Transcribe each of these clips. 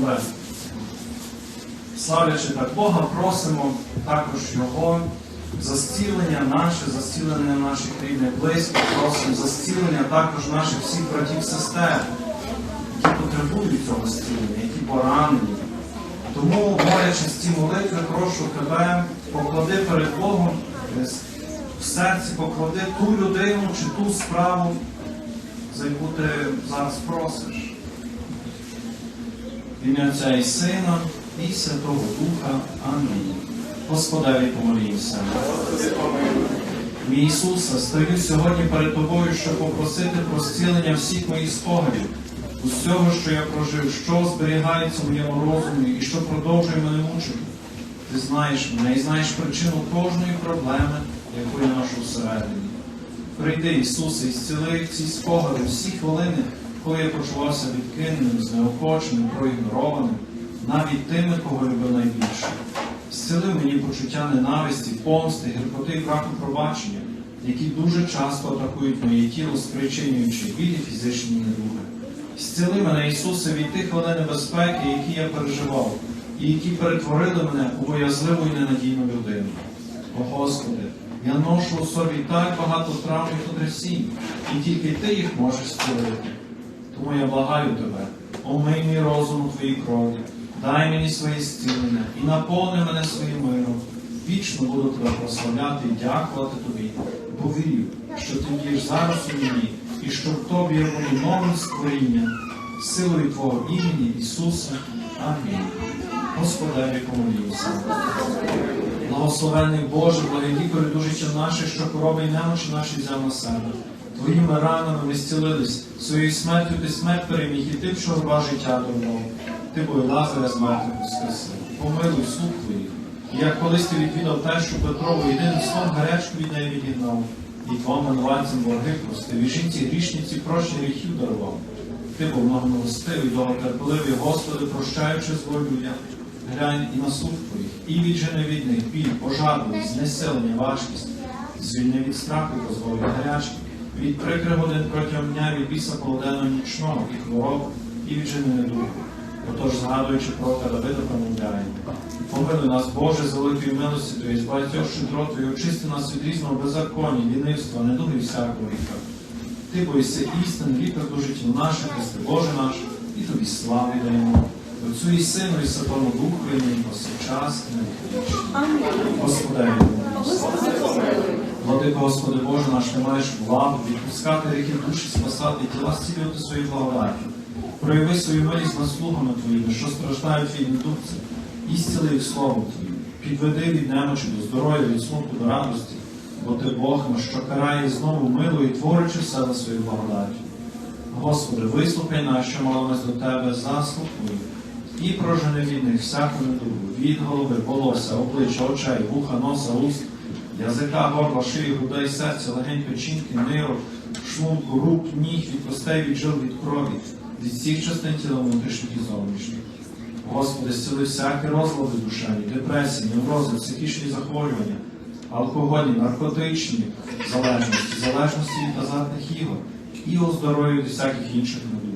добре. Славлячи так Бога, просимо також Його за зцілення наше, за зцілення наших рідних близьких, просимо за зцілення також наших всіх братів сестер, які потребують цього зцілення, які поранені. Тому, молячись ці молитви, прошу тебе, поклади перед Богом е, в серці, поклади ту людину чи ту справу, за яку ти зараз просиш. В ім'я Отця і Сина і Святого Духа. Амінь. Господеві помолімся. Мій Ісусе, стою сьогодні перед Тобою, щоб попросити про зцілення всіх моїх спогадів, усього, що я прожив, що зберігається в моєму розумі і що продовжує мене мучити. Ти знаєш мене і знаєш причину кожної проблеми, яку я ношу всередині. Прийди, Ісусе, і зціли ці спогади всі хвилини, коли я почувався відкиненим, знеохоченим, проігнорованим, навіть тими, кого любив найбільше. Зцілив мені почуття ненависті, помсти, гіркоти і браку пробачення, які дуже часто атакують моє тіло, спричинюючи білі фізичні недуги. Зціли мене, Ісусе, від тих хвилин небезпеки, які я переживав, і які перетворили мене у боязливу і ненадійну людину. О Господи, я ношу у собі так багато травм і потрясінь, і тільки Ти їх можеш зцілити. Тому я благаю тебе, омий мій розум у твоїй крові, дай мені своє зцілення і наповни мене своїм миром. Вічно буду тебе прославляти і дякувати тобі, бо вірю, що ти дієш зараз у мені, і що в тобі я буду новим створінням, силою Твого імені Ісуса. Амінь. Господеві помолімся. Благословенний Боже, благодій дуже наші, що хвороби і немочі наші взяв на себе. Твоїми ранами ми зцілились, своєю смертю ти смерть переміг, і ти в журба життя давно. Ти бой Лазаря з мертвих воскресив. Помилуй слух твоїх. І як колись ти відвідав те, що Петрову єдиним словом гарячку від неї відігнав, і двом манувальцям борги простив, і жінці грішниці прощення гріхів дарував. Ти був многомилостивий, довготерпеливий, Господи, прощаючи зло людям, глянь і на слух твоїх, і від них біль, пожадливість, знесилення, важкість, звільни від страху і гарячки, від прикрих годин протягом дня, від біса полуденного нічного і хвороб, і віджени недугу. Отож, згадуючи про Давида, промовляємо. Помилуй нас, Боже, з великої милості Твої, з багатьох щедрот Твої, очисти нас від різного беззаконня, лінивства, недуги і всякого гріха. Ти боїшся істин, лікар до життів наших, Христе Боже наш, і тобі слави даємо. Отцю і Сину, і Святому Духу, і нині повсякчас, і на віки вічні. Господи, Владико, Господи Боже наш, ти маєш владу відпускати ріки душі, спасати тіла, зцілювати свої благодаті. Прояви свою милість над слугами Твоїми, що страждають від недугця, і зціли їх словом Твоїм. Підведи від немочі до здоров'я, від смутку до радості, бо ти Бог, наш, що карає і знову милує, творячи все на свою благодаті. Господи, вислухай нас, що молимось до Тебе Твоїх, і прожени від всяку недугу, від голови, волосся, обличчя, очей, вуха, носа, уст, язика, горла, шиї, грудей, серця, легень, печінки, нирок, шлунку, рук, ніг, від костей, від жил, від крові, від всіх частин тіла внутрішніх і зовнішніх. Господи, зціли всякі розлади душевні, депресії, неврози, психічні захворювання, алкогольні, наркотичні залежності, залежності від азартних ігор і оздоровлюй від всяких інших недуг.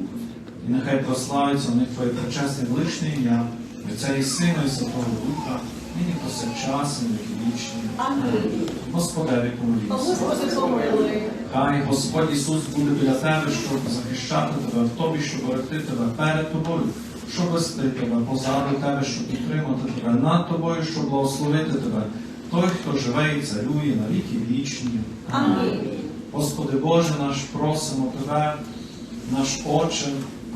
І нехай прославиться у них Твоє причесне величне ім'я, Отця і Сина, і Святого Духа, нині повсякчас, і віки вічні. Амінь. Господи, помилуй. Хай Господь Ісус буде біля тебе, щоб захищати тебе, в тобі, щоб берегти тебе перед тобою, щоб вести тебе, позаду тебе, щоб підтримати тебе, над тобою, щоб благословити тебе, той, хто живе і царює на віки вічні. Амінь. Господи Боже наш, просимо Тебе, наш Отче,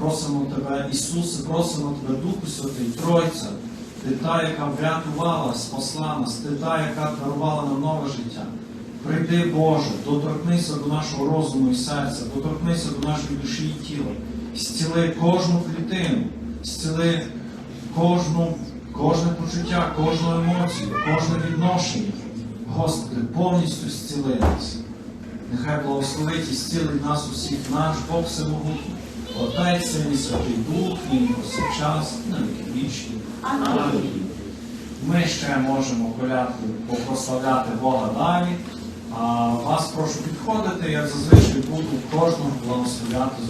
просимо Тебе, Ісусе, просимо Тебе, Духу Святий, Тройця, Ти та, яка врятувала, спасла нас, Ти та, яка дарувала нам нове життя. Прийди, Боже, доторкнися до нашого розуму і серця, доторкнися до нашої душі і тіла, зціли кожну клітину, зціли кожну, кожне почуття, кожну емоцію, кожне відношення. Господи, повністю зціли нас. Нехай благословить і зцілить нас усіх наш Бог Всемогутній, Отець і Святий Дух, і повсякчас, і на віки вічні. Ми ще можемо колядку попрославляти Бога далі. А вас прошу підходити, як зазвичай буду кожного благословляти